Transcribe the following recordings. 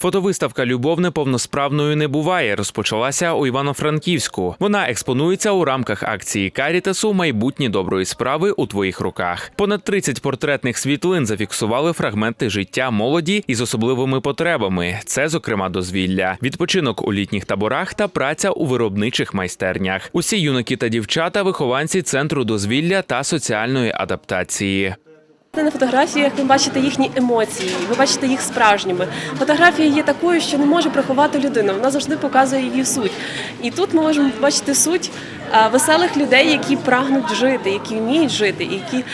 Фотовиставка Любов неповносправною не буває розпочалася у Івано-Франківську. Вона експонується у рамках акції Карітасу Майбутні доброї справи у твоїх руках. Понад 30 портретних світлин зафіксували фрагменти життя молоді із особливими потребами. Це, зокрема, дозвілля, відпочинок у літніх таборах та праця у виробничих майстернях. Усі юнаки та дівчата вихованці центру дозвілля та соціальної адаптації. На фотографіях ви бачите їхні емоції, ви бачите їх справжніми. Фотографія є такою, що не може приховати людину. Вона завжди показує її суть. І тут ми можемо побачити суть е, веселих людей, які прагнуть жити, які вміють жити, які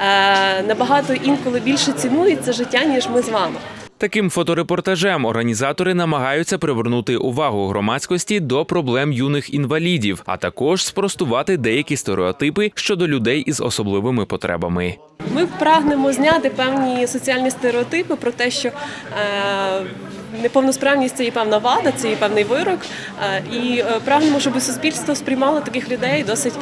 е, набагато інколи більше цінують це життя, ніж ми з вами. Таким фоторепортажем організатори намагаються привернути увагу громадськості до проблем юних інвалідів, а також спростувати деякі стереотипи щодо людей із особливими потребами. Ми прагнемо зняти певні соціальні стереотипи про те, що е, неповносправність це є певна вада, це є певний вирок. Е, і е, прагнемо, щоб суспільство сприймало таких людей досить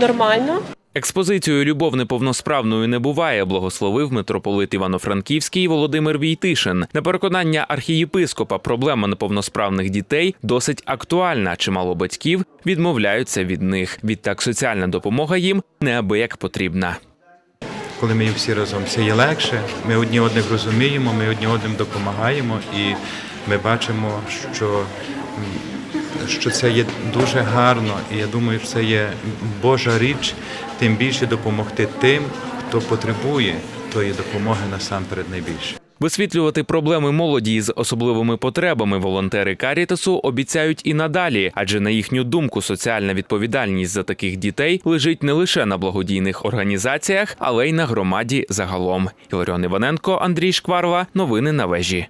нормально. Експозицію Любов неповносправною не буває, благословив митрополит Івано-Франківський Володимир Війтишин. На переконання архієпископа, проблема неповносправних дітей досить актуальна. Чимало батьків відмовляються від них. Відтак соціальна допомога їм неабияк потрібна. коли ми всі разом, це є легше. Ми одні одних розуміємо, ми одні одним допомагаємо, і ми бачимо, що, що це є дуже гарно, і я думаю, що це є Божа річ, тим більше допомогти тим, хто потребує тої допомоги насамперед найбільше. Висвітлювати проблеми молоді з особливими потребами волонтери Карітасу обіцяють і надалі, адже на їхню думку соціальна відповідальність за таких дітей лежить не лише на благодійних організаціях, але й на громаді загалом. Іларіон Іваненко, Андрій Шкварла. Новини на вежі.